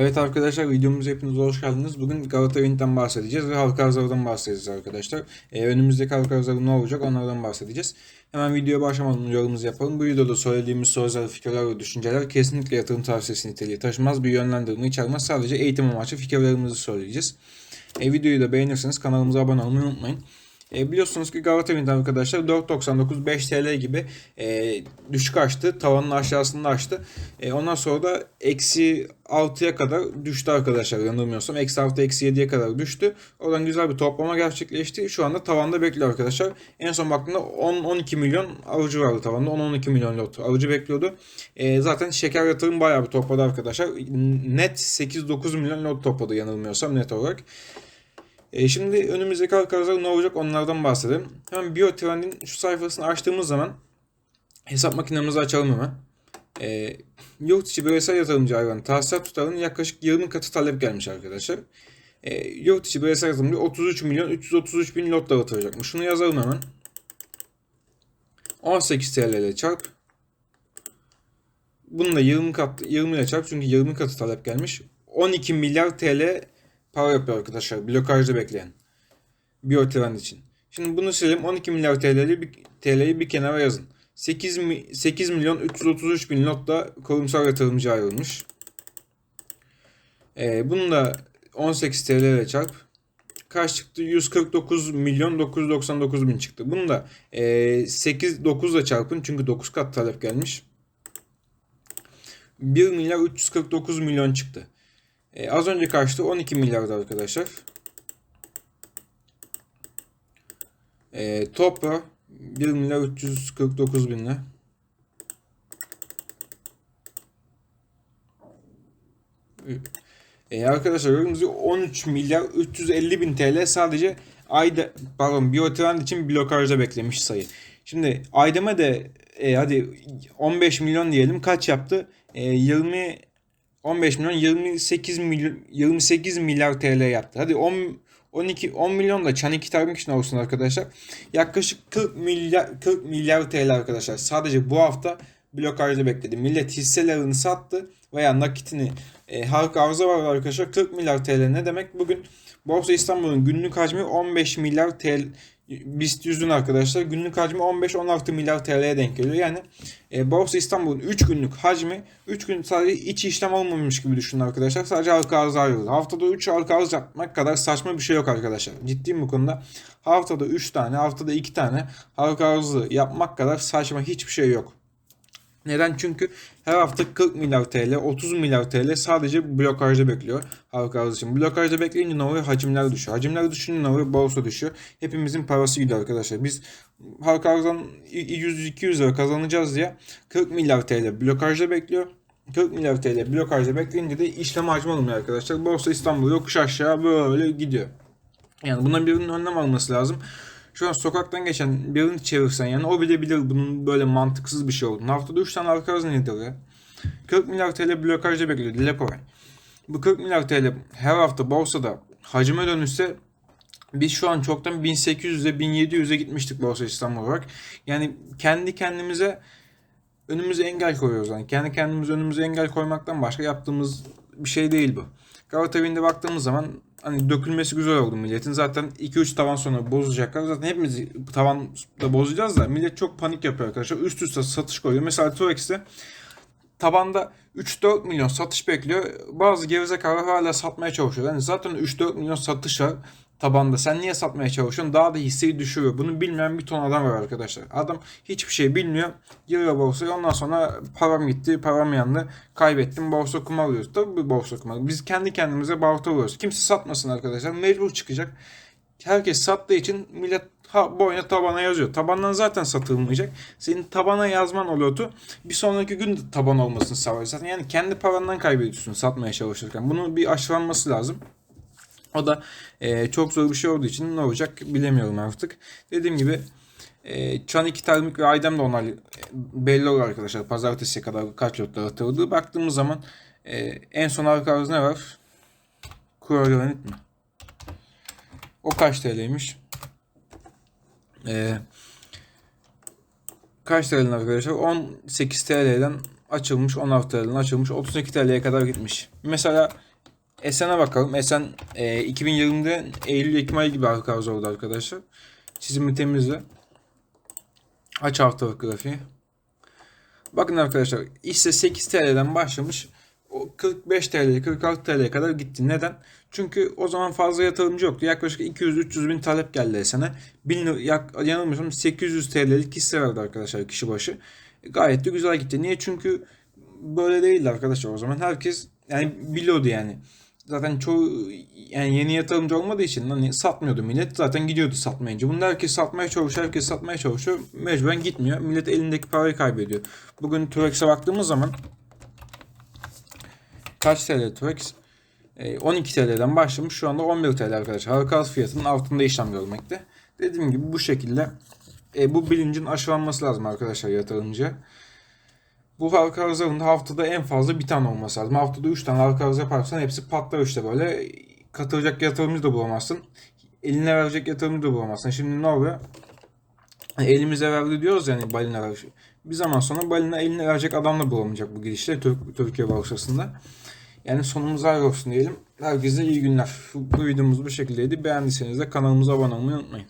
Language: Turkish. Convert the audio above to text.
Evet arkadaşlar videomuza hepiniz hoş geldiniz. Bugün Galata Wind'den bahsedeceğiz ve halka arzlardan bahsedeceğiz arkadaşlar. Ee, önümüzdeki halka arzları ne olacak onlardan bahsedeceğiz. Hemen videoya başlamadan yorumumuzu yapalım. Bu videoda söylediğimiz sorular, fikirler ve düşünceler kesinlikle yatırım tavsiyesi niteliği taşımaz. Bir yönlendirme içermez. Sadece eğitim amaçlı fikirlerimizi söyleyeceğiz. E, videoyu da beğenirseniz kanalımıza abone olmayı unutmayın. E, biliyorsunuz ki Galata Wind arkadaşlar 4.99 5 TL gibi e, düşük açtı. Tavanın aşağısında açtı. E, ondan sonra da eksi 6'ya kadar düştü arkadaşlar yanılmıyorsam. Eksi 6 eksi 7'ye kadar düştü. Oradan güzel bir toplama gerçekleşti. Şu anda tavanda bekliyor arkadaşlar. En son baktığımda 10-12 milyon alıcı vardı tavanda. 10-12 milyon lot alıcı bekliyordu. E, zaten şeker yatırım bayağı bir topladı arkadaşlar. Net 8-9 milyon lot topladı yanılmıyorsam net olarak. E, şimdi önümüzdeki halka arzlar ne olacak onlardan bahsedelim. Hemen Biotrend'in şu sayfasını açtığımız zaman hesap makinemizi açalım hemen. E, yurt içi bireysel yatırımcı hayvan tahsilat tutarının yaklaşık 20 katı talep gelmiş arkadaşlar. E, yurt içi bireysel yatırımcı 33 milyon 333 bin lot dağıtacakmış. Şunu yazalım hemen. 18 TL ile çarp. Bunu da 20 kat 20 ile çarp çünkü 20 katı talep gelmiş. 12 milyar TL para yapıyor arkadaşlar blokajda bekleyen. Biotrend için. Şimdi bunu silelim 12 milyar TL'yi bir, TL'yi bir kenara yazın. 8, mi, 8 milyon 333 bin lot da kurumsal yatırımcı ayrılmış. Ee, bunu da 18 TL ile çarp. Kaç çıktı? 149 milyon 999 bin çıktı. Bunu da e, 8 9 ile çarpın çünkü 9 kat talep gelmiş. 1 milyar 349 milyon çıktı. E, az önce kaçtı? 12 milyardı arkadaşlar. E, topra 1 milyar 349 bin lira. E, arkadaşlar gördüğünüz gibi 13 milyar 350 bin TL sadece ayda pardon Biotrend için blokajda beklemiş sayı. Şimdi Aydem'e de e, hadi 15 milyon diyelim kaç yaptı? E, 20 15 milyon 28 milyon 28 milyar TL yaptı. Hadi 10 12 10 milyon da Çaniki Tarım için olsun arkadaşlar. Yaklaşık 40 milyar 40 milyar TL arkadaşlar. Sadece bu hafta blokajda bekledi. Millet hisselerini sattı veya nakitini e, halka arıza var arkadaşlar. 40 milyar TL ne demek? Bugün Borsa İstanbul'un günlük hacmi 15 milyar TL BIST 100'ün arkadaşlar günlük hacmi 15-16 milyar TL'ye denk geliyor. Yani e, Borsa İstanbul'un 3 günlük hacmi 3 gün sadece iç işlem olmamış gibi düşünün arkadaşlar. Sadece halka arz ayrılır. Haftada 3 halka arz yapmak kadar saçma bir şey yok arkadaşlar. Ciddiyim bu konuda. Haftada 3 tane, haftada 2 tane halka arzı yapmak kadar saçma hiçbir şey yok. Neden? Çünkü her hafta 40 milyar TL, 30 milyar TL sadece blokajda bekliyor halka arz için. Blokajda bekleyince ne oluyor? Hacimler düşüyor. Hacimler düşünce ne oluyor? Borsa düşüyor. Hepimizin parası gidiyor arkadaşlar. Biz halka arzdan 100-200 lira kazanacağız diye 40 milyar TL blokajda bekliyor. 40 milyar TL blokajda bekleyince de işlem hacmi olmuyor arkadaşlar. Borsa İstanbul yokuş aşağı böyle gidiyor. Yani buna birinin önlem alması lazım. Şu an sokaktan geçen birini çevirsen yani o bile bilir bunun böyle mantıksız bir şey olduğunu. Haftada 3 tane arka arız nedir ya? 40 milyar TL blokajda bekliyor dile kolay. Bu 40 milyar TL her hafta borsada hacime dönüşse biz şu an çoktan 1800'e 1700'e gitmiştik Borsa İstanbul olarak. Yani kendi kendimize önümüze engel koyuyoruz. Yani kendi kendimize önümüze engel koymaktan başka yaptığımız bir şey değil bu. Galata baktığımız zaman hani dökülmesi güzel oldu milletin. Zaten 2-3 tavan sonra bozacaklar. Zaten hepimiz tavanda bozacağız da millet çok panik yapıyor arkadaşlar. Üst üste satış koyuyor. Mesela Torex'te tabanda 3-4 milyon satış bekliyor. Bazı gerizekalılar hala satmaya çalışıyor. Yani zaten 3-4 milyon satış var tabanda. Sen niye satmaya çalışıyorsun? Daha da hisseyi düşürüyor. Bunu bilmeyen bir ton adam var arkadaşlar. Adam hiçbir şey bilmiyor. Giriyor borsaya. Ondan sonra param gitti, param yandı. Kaybettim. Borsa kumar alıyoruz. Tabii bir borsa kumar. Biz kendi kendimize balta alıyoruz. Kimse satmasın arkadaşlar. Mecbur çıkacak. Herkes sattığı için millet ha, boyuna tabana yazıyor. Tabandan zaten satılmayacak. Senin tabana yazman o lotu bir sonraki gün de taban olmasını sağlıyor. Zaten yani kendi parandan kaybediyorsun satmaya çalışırken. Bunun bir aşılanması lazım. O da e, çok zor bir şey olduğu için ne olacak bilemiyorum artık. Dediğim gibi e, Çan Termik ve Aydem de onlar e, belli olur arkadaşlar. Pazartesiye kadar kaç lot dağıtıldı. Baktığımız zaman e, en son arka arız ne var? Kurolanit mi? O kaç TL'ymiş? E, kaç TL'den arkadaşlar? 18 TL'den açılmış, 16 TL'den açılmış, 32 TL'ye kadar gitmiş. Mesela Esen'e bakalım. Esen e, 2020'de Eylül-Ekim ayı gibi halka arz oldu arkadaşlar. Çizimi temizle. Aç haftalık grafiği. Bakın arkadaşlar hisse 8 TL'den başlamış. O 45 TL, 46 TL'ye kadar gitti. Neden? Çünkü o zaman fazla yatırımcı yoktu. Yaklaşık 200-300 bin talep geldi Esen'e. Bin, yak, yanılmıyorsam 800 TL'lik hisse verdi arkadaşlar kişi başı. Gayet de güzel gitti. Niye? Çünkü böyle değildi arkadaşlar o zaman. Herkes yani biliyordu yani. Zaten çoğu yani yeni yatırımcı olmadığı için hani satmıyordu millet. Zaten gidiyordu satmayınca. Bunu herkes satmaya çalışıyor. Herkes satmaya çalışıyor. Mecburen gitmiyor. Millet elindeki parayı kaybediyor. Bugün Turex'e baktığımız zaman kaç TL Turex? E, 12 TL'den başlamış. Şu anda 11 TL arkadaşlar. Halka fiyatının altında işlem görmekte. Dediğim gibi bu şekilde e, bu bilincin aşılanması lazım arkadaşlar yatırımcıya. Bu halka arzlarında haftada en fazla bir tane olması lazım. Haftada 3 tane halka arz yaparsan hepsi patlar işte böyle. Katılacak yatırımcı da bulamazsın. Eline verecek yatırımcı da bulamazsın. Şimdi ne oluyor? Elimize verdi diyoruz yani balina ver. Bir zaman sonra balina eline verecek adam da bulamayacak bu gidişle Türk, Türkiye borsasında. Yani sonumuz hayır olsun diyelim. Herkese iyi günler. Bu videomuz bu şekildeydi. Beğendiyseniz de kanalımıza abone olmayı unutmayın.